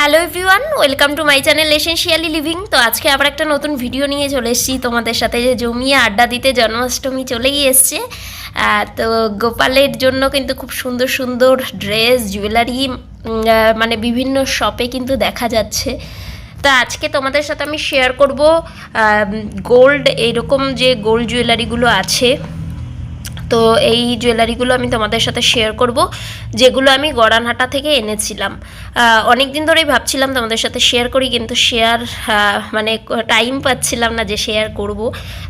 Hello everyone welcome to my channel essentially living তো আজকে আবার একটা নতুন ভিডিও নিয়ে চলে এসেছি। তোমাদের সাথে যে জমিয়ে আড্ডা দিতে জন্মাষ্টমী চলেই এসছে। তো গোপালের জন্য কিন্তু খুব সুন্দর সুন্দর ড্রেস জুয়েলারি মানে বিভিন্ন শপে কিন্তু দেখা যাচ্ছে। তা আজকে তোমাদের সাথে আমি শেয়ার করব গোল্ড এইরকম যে গোল্ড জুয়েলারিগুলো আছে। তো এই জুয়েলারিগুলো আমি তোমাদের সাথে শেয়ার করব, যেগুলো আমি গড়ানহাটা থেকে এনেছিলাম। অনেক দিন ধরেই ভাবছিলাম তোমাদের সাথে শেয়ার করি, কিন্তু শেয়ার মানে টাইম পাচ্ছিলাম না যে শেয়ার করব।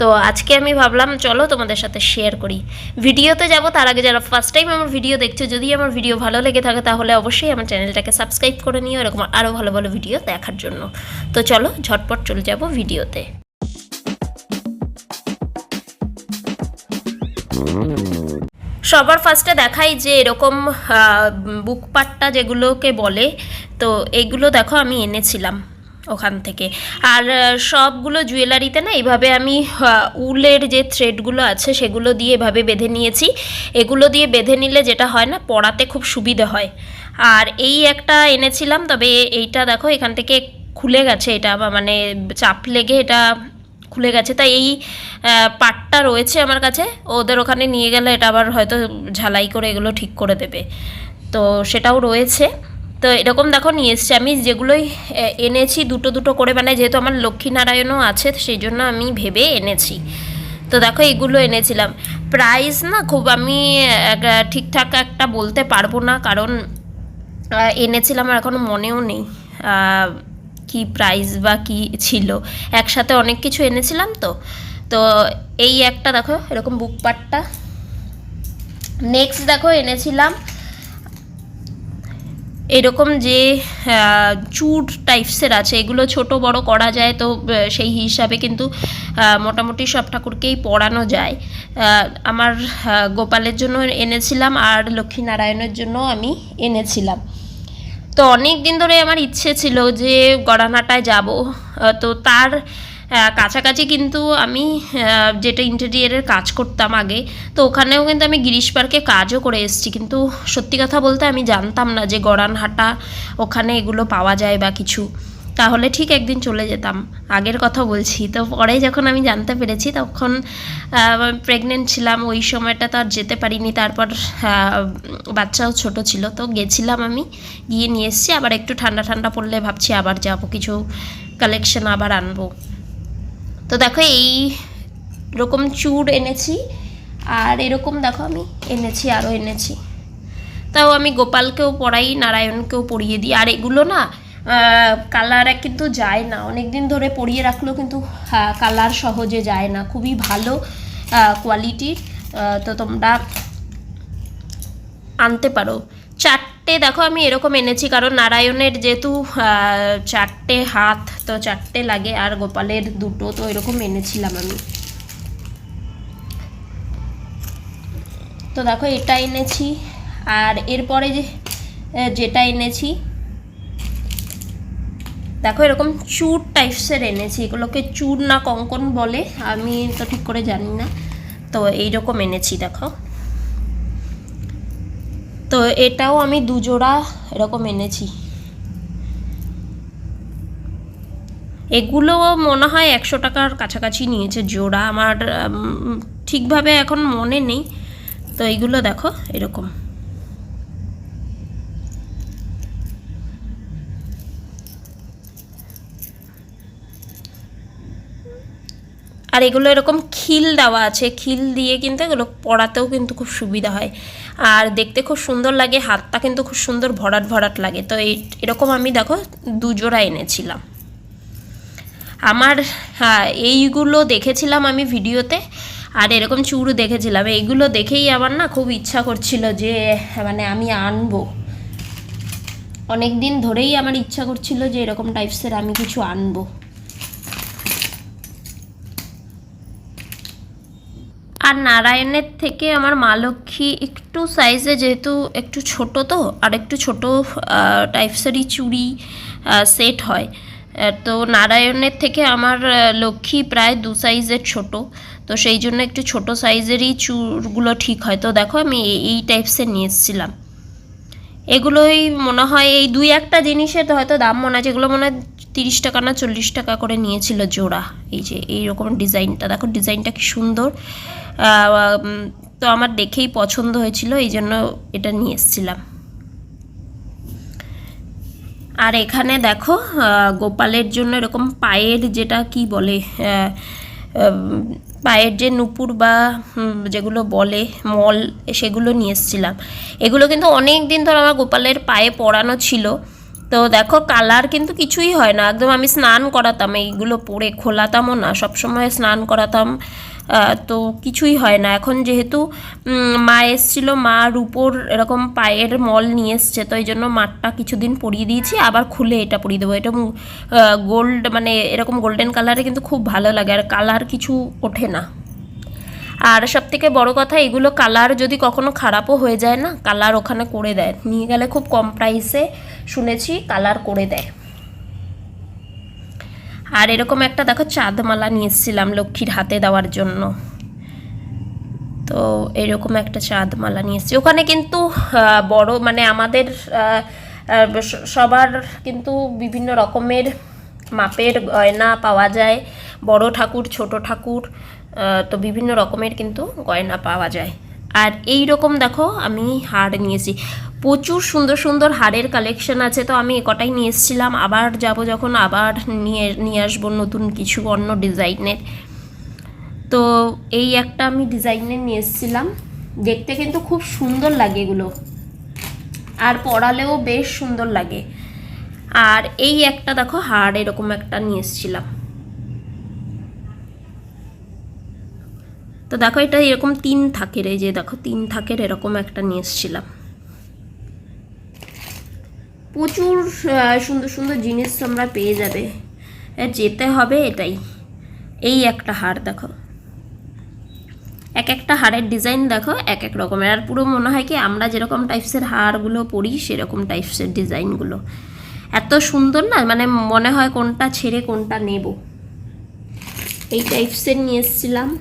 তো আজকে আমি ভাবলাম, চলো তোমাদের সাথে শেয়ার করি। ভিডিওতে যাব, তার আগে যারা ফার্স্ট টাইম আমার ভিডিও দেখছ, যদি আমার ভিডিও ভালো লেগে থাকে, তাহলে অবশ্যই আমার চ্যানেলটাকে সাবস্ক্রাইব করে নিও, এরকম আরও ভালো ভালো ভিডিও দেখার জন্য। তো চলো, ঝটপট চলে যাব ভিডিওতে সবার ফার্স্টে দেখাই যে এরকম বুক পাট্টা যেগুলোকে বলে, তো এগুলো দেখো আমি এনেছিলাম ওখান থেকে। আর সবগুলো জুয়েলারিতে না এইভাবে আমি উলের যে থ্রেডগুলো আছে সেগুলো দিয়ে এভাবে বেঁধে নিয়েছি। এগুলো দিয়ে বেঁধে নিলে যেটা হয় না, পড়াতে খুব সুবিধে হয়। আর এই একটা এনেছিলাম, তবে এইটা দেখো এখান থেকে খুলে গেছে, এটা মানে চাপ লেগে এটা খুলে গেছে। তাই এই পাটটা রয়েছে আমার কাছে। ওদের ওখানে নিয়ে গেলে এটা আবার হয়তো ঝালাই করে এগুলো ঠিক করে দেবে। তো সেটাও রয়েছে। তো এরকম দেখো নিয়ে এসছি। আমি যেগুলোই এনেছি দুটো দুটো করে মানে যেহেতু আমার লক্ষ্মীনারায়ণও আছে সেই জন্য আমি ভেবে এনেছি। তো দেখো এগুলো এনেছিলাম। প্রাইস না খুব আমি ঠিকঠাক একটা বলতে পারব না, কারণ এনেছিলাম আর এখনও মনেও নেই। কি প্রাইস বা কি ছিল? একসাথে অনেক কিছু এনেছিলাম তো। তো এই একটা দেখো, এরকম বুক পাটটা। নেক্সট দেখো, এনেছিলাম এরকম যে চুর টাইপসের আছে। এগুলো ছোট বড় করা যায় তো সেই হিসাবে কিন্তু মোটামুটি সব ঠাকুরকেই পড়ানো যায়। আমার গোপালের জন্য এনেছিলাম আর লক্ষ্মীনারায়ণের জন্য আমি এনেছিলাম। তো অনেক দিন ধরে আমার ইচ্ছে ছিল যে গড়ানাটায় যাব। তো তার কাছাকাছি কিন্তু আমি যেটা ইন্টেরিয়ারের কাজ করতাম আগে, তো ওখানেও কিন্তু আমি গিরিশ পার্কে কাজও করে এসেছি। কিন্তু সত্যি কথা বলতে আমি জানতাম না যে গড়ানহাটা ওখানে এগুলো পাওয়া যায় বা কিছু। তাহলে ঠিক একদিন চলে যেতাম। আগের কথা বলছি। তো পরে যখন আমি জানতে পেরেছি, তখন প্রেগনেন্ট ছিলাম। ওই সময়টা তো আর যেতে পারিনি। তারপর বাচ্চাও ছোট ছিল। তো গেছিলাম আমি, গিয়ে নিয়ে এসেছি। আবার একটু ঠান্ডা ঠান্ডা পড়লে ভাবছি আবার যাব। কিছু কালেকশন আবার আনব। তো দেখো, এই রকম চুড় এনেছি। আর এরকম দেখো, আমি এনেছি আরও এনেছি। তাও আমি গোপালকেও পড়াই, নারায়ণকেও পড়িয়ে দিই। আর এগুলো না কালার কিন্তু যায় না। অনেক দিন ধরে পরিয়ে রাখলেও কিন্তু কালার সহজে যায় না। খুবই ভালো কোয়ালিটির তো তোমরা আনতে পারো। চারটে দেখো, আমি এরকম এনেছি, কারণ নারায়ণের যেহেতু চারটে হাত, তো চারটে লাগে, আর গোপালের দুটো, তো এরকম এনেছিলাম আমি। তো দেখো, এটা এনেছি, আর এরপরে যে যেটা এনেছি দেখো এরকম চুর টাইপসের এনেছি, এগুলোকে চুর না কঙ্কন বলে, আমি তো ঠিক করে জানি না। তো এইরকম এনেছি, দেখো। তো এটাও আমি দুজোড়া এরকম এনেছি। এগুলো মনে হয় একশো টাকার কাছাকাছি নিয়েছে জোড়া, আমার ঠিকভাবে এখন মনে নেই। তো এইগুলো দেখো, এরকম। আর এগুলো এরকম খিল দেওয়া আছে। খিল দিয়ে কিন্তু এগুলো পড়াতেও কিন্তু খুব সুবিধা হয়। আর দেখতে খুব সুন্দর লাগে, হাতটা কিন্তু খুব সুন্দর ভরাট ভরাট লাগে। তো এই, এরকম আমি দেখো দুজোড়া এনেছিলাম। আমার হ্যাঁ এইগুলো দেখেছিলাম আমি ভিডিওতে। আর এরকম চুড় দেখেছিলাম। এইগুলো দেখেই আমার না খুব ইচ্ছা করছিল যে মানে আমি আনব। অনেক দিন ধরেই আমার ইচ্ছা করছিল যে এরকম টাইপসের আমি কিছু আনব। আর নারায়ণের থেকে আমার মা লক্ষ্মী একটু সাইজে যেহেতু একটু ছোট তো, আর একটু ছোট টাইপসেরই চুড়ি সেট হয়। তো নারায়ণের থেকে আমার লক্ষ্মী প্রায় দু সাইজের ছোট। তো সেই জন্য একটু ছোট সাইজেরই চুড়গুলো ঠিক হয়। তো দেখো আমি এই- টাইপসের নিয়ে এসেছিলাম। এগুলোই মনে হয় এই দুই একটা জিনিসের হয়তো দাম মনে হয় যেগুলো মনে হয় তিরিশ টাকা না চল্লিশ টাকা করে নিয়েছিল জোড়া। এই যে, এইরকম ডিজাইনটা দেখো ডিজাইনটা কি সুন্দর। তো আমার দেখেই পছন্দ হয়েছিল, এই জন্য এটা নিয়ে এসেছিলাম। আর এখানে দেখো গোপালের জন্য এরকম পায়ের যেটা কি বলে পায়ের যে নুপুর বা যেগুলো বলে, মল, সেগুলো নিয়ে এসেছিলাম। এগুলো কিন্তু অনেক দিন ধর আমার গোপালের পায়ে পরানো ছিল। তো দেখো, কালার কিন্তু কিছুই হয় না। একদম আমি স্নান করাতাম, এইগুলো পরে, খোলাতামও না, সবসময় স্নান করাতাম। তো কিছুই হয় না। এখন যেহেতু মা এসছিল মার উপর এরকম পায়ের মল নিয়ে এসছে, তো এই জন্য মাঠটা কিছুদিন পরিয়ে দিয়েছি, আবার খুলে এটা পরিয়ে দেবো। এটা গোল্ড মানে এরকম গোল্ডেন কালারে কিন্তু খুব ভালো লাগে, আর কালার কিছু ওঠে না। আর সব থেকে বড় কথা, এগুলো কালার যদি কখনো খারাপও হয়ে যায় না, কালার ওখানে করে দেয়। নিয়ে গেলে খুব কম প্রাইসে শুনেছি কালার করে দেয়। আর এরকম একটা দেখো চাঁদমালা নিয়ে এসেছিলাম লক্ষ্মীর হাতে দেওয়ার জন্য। তো এরকম একটা চাঁদমালা নিয়ে এসেছি। ওখানে কিন্তু বড় মানে আমাদের সবার কিন্তু বিভিন্ন রকমের মাপের গয়না পাওয়া যায়। বড় ঠাকুর, ছোট ঠাকুর তো বিভিন্ন রকমের কিন্তু গয়না পাওয়া যায়। আর এই রকম দেখো আমি হার নিয়েছি। প্রচুর সুন্দর সুন্দর হারের কালেকশন আছে, তো আমি কটাই নিয়ে এসেছিলাম। আবার যাব যখন, আবার নিয়ে নিয়ে আসব নতুন কিছু অন্য ডিজাইনের। তো এই একটা আমি ডিজাইনের নিয়ে এসেছিলাম। দেখতে কিন্তু খুব সুন্দর লাগে এগুলো। আর পরালেও বেশ সুন্দর লাগে। আর এই একটা দেখো হার এরকম একটা নিয়ে এসেছিলাম। তো দেখো, এটা এরকম তিন থাকের, এই যে দেখো, তিন থাকের এরকম একটা নিয়ে এসেছিলাম। প্রচুর সুন্দর সুন্দর জিনিস তোমরা পেয়ে যাবে। যেতে হবে এটাই। এই একটা হার দেখো। এক একটা হারের ডিজাইন দেখো, এক এক রকমের। আর পুরো মনে হয় কি, আমরা যেরকম টাইপসের হারগুলো পরি, সেরকম টাইপসের ডিজাইনগুলো। এত সুন্দর না মানে মনে হয় কোনটা ছেড়ে কোনটা নেব। এই টাইপসের নিয়ে এসেছিলাম।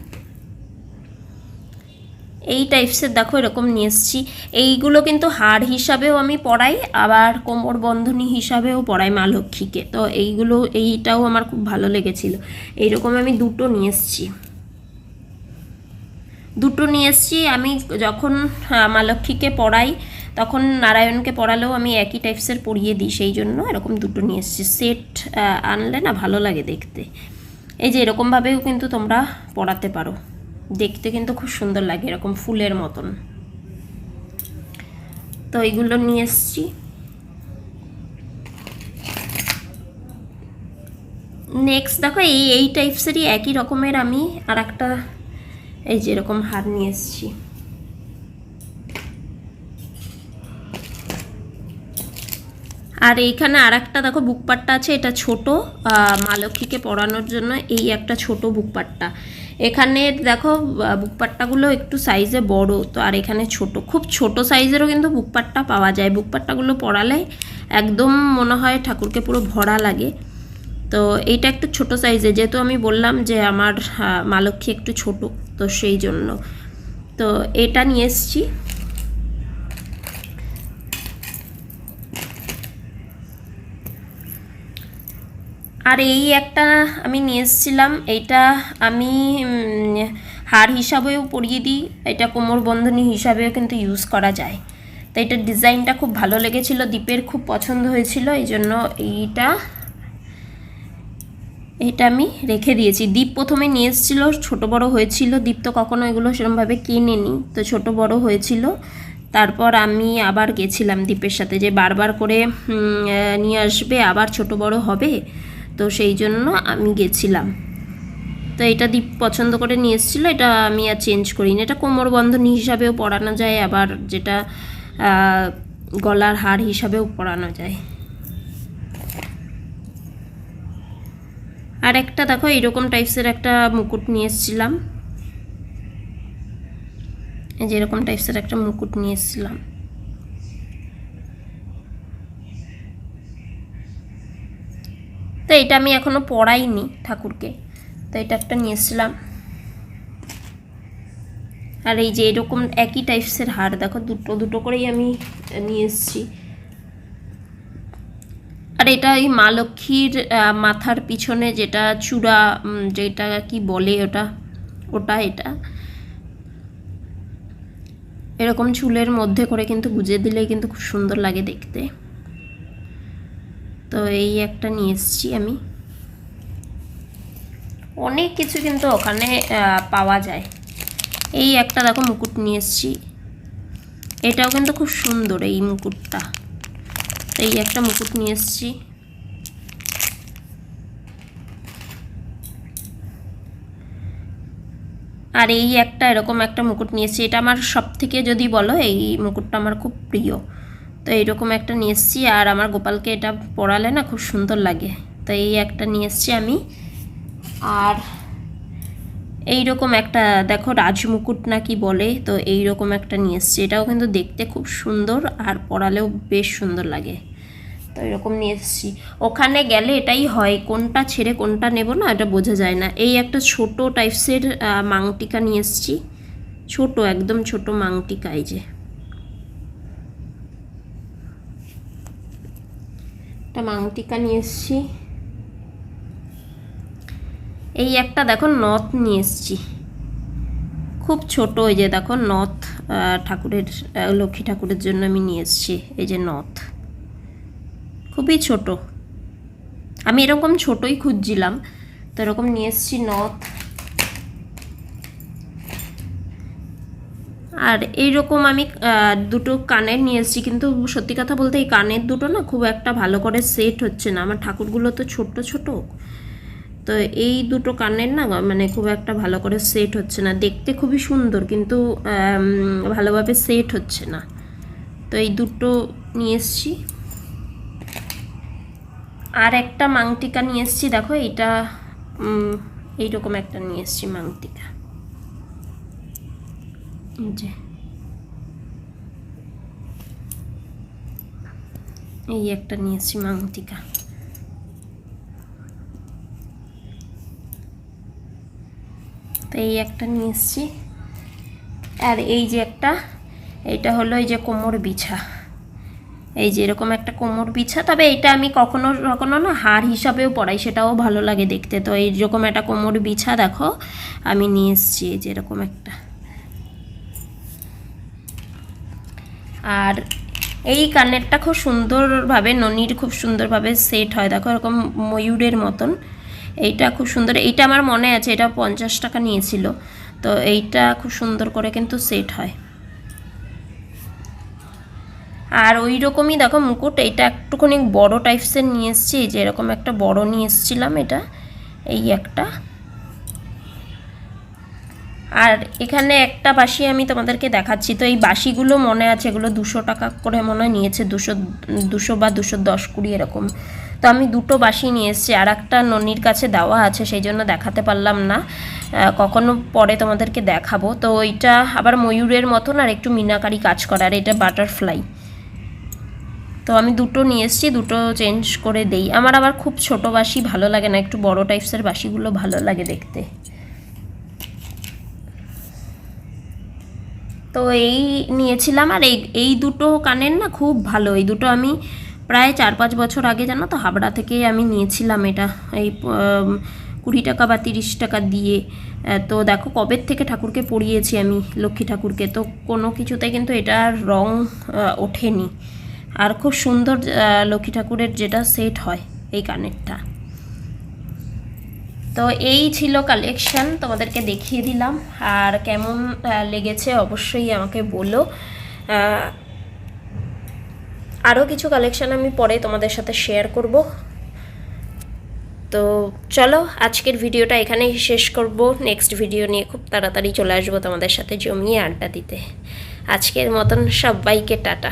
এই টাইপসের দেখো এরকম নিয়ে এসেছি। এইগুলো কিন্তু হার হিসাবেও আমি পড়াই, আবার কোমর বন্ধনী হিসাবেও পড়াই মা লক্ষ্মীকে। তো এইগুলো, এইটাও আমার খুব ভালো লেগেছিল। এইরকম আমি দুটো নিয়ে এসেছি। দুটো নিয়ে এসেছি, আমি যখন মা লক্ষ্মীকে পড়াই, তখন নারায়ণকে পড়ালেও আমি একই টাইপসের পড়িয়ে দিই, সেই জন্য এরকম দুটো নিয়ে এসেছি। সেট আনলে না ভালো লাগে দেখতে। এই যে এরকমভাবেও কিন্তু তোমরা পড়াতে পারো। দেখতে কিন্তু খুব সুন্দর লাগে, এরকম ফুলের মতন। তো এইগুলো নিয়ে এসেছি। নেক্সট দেখো এই এই টাইপসেরই একই রকমের আমি আর একটা এই যে এরকম হার নিয়ে এসেছি। আর এইখানে আর একটা দেখো বুকপাট্টা আছে, এটা ছোট মা লক্ষ্মীকে পরানোর জন্য, এই একটা ছোট বুকপাট্টা এখানে দেখো বুকপাট্টাগুলো একটু সাইজে বড়, তো আর এখানে ছোট। খুব ছোট সাইজেরও কিন্তু বুকপাট্টা পাওয়া যায়। বুকপাট্টাগুলো পরালে একদম মনে হয় ঠাকুরকে পুরো ভরা লাগে। তো এইটা একটু ছোট সাইজে যেহেতু আমি বললাম যে আমার মালক্ষী একটু ছোট, তো সেই জন্য। তো এটা নিয়ে এসছি। আর এই একটা আমি নিয়ে এসেছিলাম এইটা আমি হার হিসাবেও পরিয়ে দিই, এটা কোমর বন্ধনী হিসাবেও কিন্তু ইউজ করা যায়। তো এটার ডিজাইনটা খুব ভালো লেগেছিল, দীপের খুব পছন্দ হয়েছিল, এই জন্য এইটা, এটা আমি রেখে দিয়েছি। দীপ প্রথমে নিয়ে এসেছিল, ছোটো বড় হয়েছিল, দীপ তো কখনো এগুলো সেরকমভাবে কেনেনি, তো ছোট বড় হয়েছিল। তারপর আমি আবার গেছিলাম দীপের সাথে যে বারবার করে নিয়ে আসবে, আবার ছোট বড় হবে। তো সেই জন্য আমি গেছিলাম। তো এটা দীপ পছন্দ করে নিয়ে এসেছিল, এটা আমি আর চেঞ্জ করিনি। এটা কোমর বন্ধনী হিসাবেও পরানো যায়, আবার যেটা গলার হার হিসাবেও পরানো যায়। আর একটা দেখো, এইরকম টাইপসের একটা মুকুট নিয়ে এসেছিলাম। যেরকম টাইপসের একটা মুকুট নিয়ে এসেছিলাম। তো এটা আমি এখনও পড়াইনি ঠাকুরকে। তো এটা একটা নিয়ে এসেছিলাম। আর এই যে এরকম একই টাইপসের হার, দেখো দুটো দুটো করেই আমি নিয়ে এসেছি। আর এটা এই মা লক্ষ্মীর মাথার পিছনে যেটা চূড়া যেটা কি বলে ওটা ওটা এটা। এরকম চুলের মধ্যে করে কিন্তু গুজে দিলে কিন্তু খুব সুন্দর লাগে দেখতে। তো এই একটা নিয়ে এসেছি আমি। অনেক কিছু কিন্তু ওখানে পাওয়া যায়। এই একটা দেখো মুকুট নিয়ে এসেছি। এটাও কিন্তু খুব সুন্দর এই মুকুটটা। তো এই একটা মুকুট নিয়ে এসেছি। আর এই একটা এরকম একটা মুকুট নিয়েছি এটা আমার সব থেকে যদি বলো, এই মুকুটটা আমার খুব প্রিয়। তো এইরকম একটা নিয়ে এসেছি আর আমার গোপালকে এটা পরালে না খুব সুন্দর লাগে। তো এই একটা নিয়ে এসেছি আমি। আর এই রকম একটা, দেখো রাজমুকুট না কি বলে, তো এই রকম একটা নিয়ে এসেছি। এটাও কিন্তু দেখতে খুব সুন্দর আর পরালেও বেশ সুন্দর লাগে। তো এরকম নিয়ে এসেছি। ওখানে গেলে এটাই হয়, কোনটা ছেড়ে কোনটা নেব না এটা বোঝা যায় না। এই একটা ছোট টাইপসের মাংটিকা নিয়ে এসেছি। ছোট, একদম ছোট মাংটিকা এই যে। একটা মাংটিকা নিয়ে এসেছি। এই একটা দেখো নথ নিয়ে এসেছি। খুব ছোট এই যে দেখো নথ ঠাকুরের লক্ষ্মী ঠাকুরের জন্য আমি নিয়ে এসেছি এই যে নথ। খুবই ছোট। আমি এরকম ছোটই খুঁজছিলাম, তো এরকম নিয়ে এসেছি নথ। আর এইরকম আমি দুটো কানের নিয়ে এসেছি। কিন্তু সত্যি কথা বলতে এই কানের দুটো না খুব একটা ভালো করে সেট হচ্ছে না। আমার ঠাকুরগুলো তো ছোট্ট, ছোট। তো এই দুটো কানের না মানে খুব একটা ভালো করে সেট হচ্ছে না। দেখতে খুবই সুন্দর, কিন্তু ভালোভাবে সেট হচ্ছে না। তো এই দুটো নিয়ে এসেছি। আর একটা মাংটিকা নিয়ে এসেছি। দেখো, এইটা এইরকম একটা নিয়ে এসেছি মাংটিকা। এই যে। এই একটা নিয়ে এসেছি মাংটিকা। তো এই একটা নিয়ে এসেছি। আর এই যে একটা, এইটা হলো এই যে কোমর বিছা। এই যে এরকম একটা কোমর বিছা, তবে এটা আমি কখনো কখনো না হার হিসাবেও পড়াই সেটাও ভালো লাগে দেখতে। তো এইরকম একটা কোমর বিছা দেখো, আমি নিয়ে এসেছি এই যে এরকম একটা। আর এই কানেরটা খুব সুন্দরভাবে, ননির খুব সুন্দরভাবে সেট হয়। দেখো এরকম ময়ূরের মতন। এইটা খুব সুন্দর। এইটা আমার মনে আছে, এটা পঞ্চাশ টাকা নিয়েছিল। তো এইটা খুব সুন্দর করে কিন্তু সেট হয়। আর ওই রকমই দেখো মুকুট, এইটা একটুখানি বড় টাইপসের নিয়ে এসেছি। যে এরকম একটা বড় নিয়ে এসেছিলাম এটা। এই একটা। আর এখানে একটা বাসি আমি তোমাদেরকে দেখাচ্ছি। তো এই বাসিগুলো মনে আছে, এগুলো দুশো টাকা করে মনে হয় নিয়েছে, দুশো দুশো বা দুশো দশ কুড়ি এরকম। তো আমি দুটো বাসি নিয়ে এসেছি আর একটা ননির কাছে দেওয়া আছে, সেই জন্য দেখাতে পারলাম না। কখনো পরে তোমাদেরকে দেখাবো। তো ওইটা আবার ময়ূরের মতন আর একটু মিনাকারি কাজ করা, আর এটা বাটারফ্লাই। তো আমি দুটো নিয়ে এসেছি, দুটো চেঞ্জ করে দেই। আমার আবার খুব ছোট বাসি ভালো লাগে না, একটু বড় টাইপসের বাসিগুলো ভালো লাগে দেখতে। তো এই নিয়েছিলাম আর এই এই দুটো কানের না খুব ভালো। এই দুটো আমি প্রায় চার পাঁচ বছর আগে জানো তো, হাবড়া থেকেই আমি নিয়েছিলাম এটা। এই কুড়ি টাকা বা তিরিশ টাকা দিয়ে। তো দেখো কবের থেকে ঠাকুরকে পরিয়েছি আমি, লক্ষ্মী ঠাকুরকে। তো কোনো কিছুতে কিন্তু এটার রং ওঠেনি। আর খুব সুন্দর লক্ষ্মী ঠাকুরের যেটা সেট হয় এই কানেরটা। তো এই ছিল কালেকশন তোমাদেরকে দেখিয়ে দিলাম। আর কেমন লেগেছে অবশ্যই আমাকে বলো। আরও কিছু কালেকশন আমি পরে তোমাদের সাথে শেয়ার করব। তো চলো, আজকের ভিডিওটা এখানেই শেষ করব। নেক্সট ভিডিও নিয়ে খুব তাড়াতাড়ি চলে আসব তোমাদের সাথে জমিয়ে আড্ডা দিতে। আজকের মতন সবাইকে টাটা।